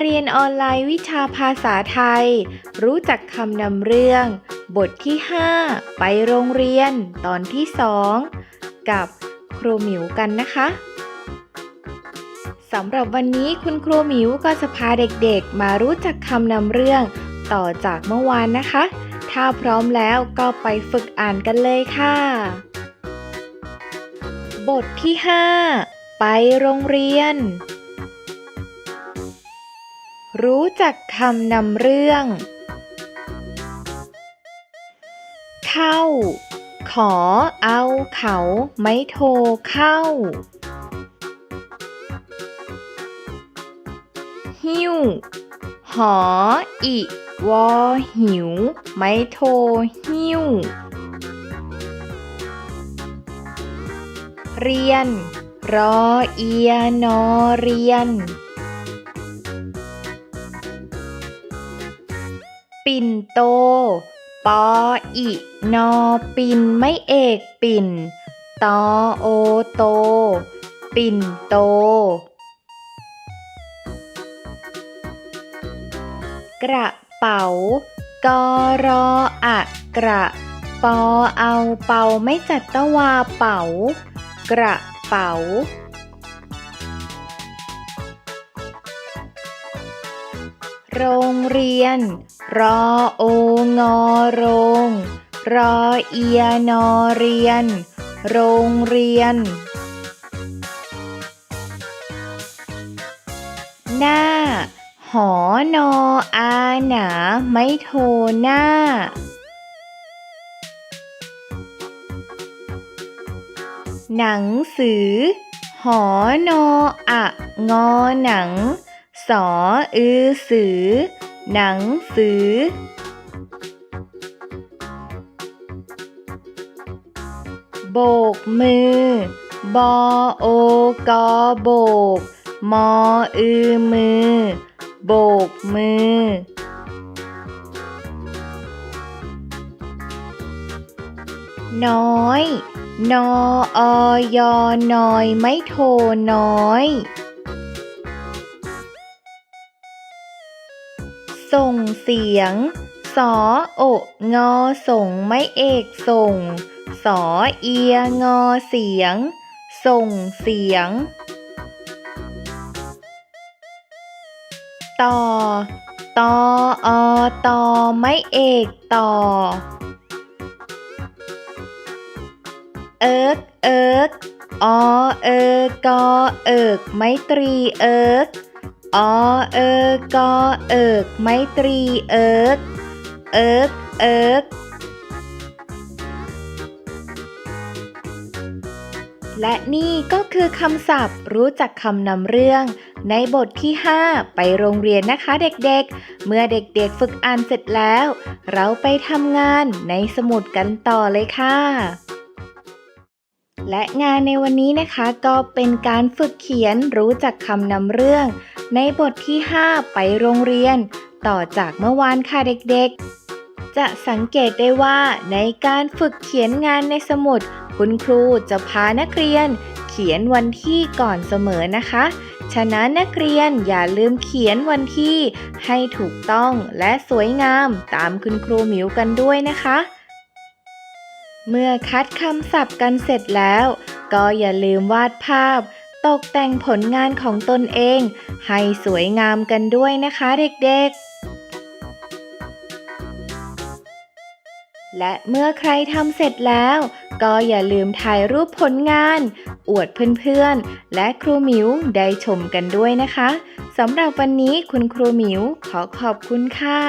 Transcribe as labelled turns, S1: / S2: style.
S1: เรียนออนไลน์วิชาภาษาไทย รู้จักคำนำเรื่อง บทที่ 5 ไปโรงเรียน ตอนที่ 2 กับครูหมิวกันนะคะสำหรับวันนี้คุณครูหมิวก็จะพาเด็กๆ มารู้จักคำนำเรื่องต่อจากเมื่อวานนะคะ ถ้าพร้อมแล้วก็ไปฝึกอ่านกันเลยค่ะ บทที่ 5 ไปโรงเรียน รู้จักคำนำเรื่อง เข้า ขอเอาเขาไม่โทรเข้า หิ้ว หออีวอหิว ไม่โทรหิ้ว เรียน รอเอียนอเรียน ปิ่นโต ปออินอปิ่นไม่เอกปิ่น ตอโอโต ปิ่นโต กระเป๋ากอรออะกระปอเอาเป่าไม่จัดตะวาเป๋า กระเป๋า โรงเรียน รอโองอโรง รอเอียนอเรียน โรงเรียน หน้า หอนออาหนาไม่โทหน้า หนังสือ หอนออะงอหนัง สออือสือ หนังสือ โบกมือ บอโอกอโบก มออือมือ โบกมือ น้อย นออยอน้อย ไม่โทน้อย ส่งเสียง สอโองอส่งไม่เอกส่ง สอเอียงอเสียง ส่งเสียง ต่อตออตอไม่เอกต่อ เอิกเอิกอเอกอเอิกไมตรีเอิก อเอกอเอิกไมตรีเอิกเอิกเอิกและนี่ก็คือคำศัพท์รู้จักคำนำเรื่อง ในบทที่ 5 ไปโรงเรียนนะคะเด็กๆ เมื่อเด็กๆฝึกอ่านเสร็จแล้ว เราไปทำงานในสมุดกันต่อเลยค่ะ และงานในวันนี้นะคะก็เป็นการฝึกเขียนรู้จักคำนำเรื่อง ในบทที่ 5 ไปโรงเรียน ต่อจากเมื่อวานค่ะเด็กๆ จะสังเกตได้ว่า ในการฝึกเขียนงานในสมุด คุณครูจะพานักเรียน เขียนวันที่ก่อนเสมอนะคะ ฉะนั้นนักเรียนอย่าลืมเขียนวันที่ให้ถูกต้องและสวยงามตามคุณครูหมิวกันด้วยนะคะ เมื่อคัดคำศัพท์กันเสร็จแล้ว ก็อย่าลืมวาดภาพ ตกแต่งผลงานของตนเอง ให้สวยงามกันด้วยนะคะเด็กๆ และเมื่อใครทำเสร็จแล้ว ก็อย่าลืมถ่ายรูปผลงาน อวดเพื่อนๆ และครูหมิวได้ชมกันด้วยนะคะสำหรับวันนี้คุณครูหมิวขอขอบคุณค่ะ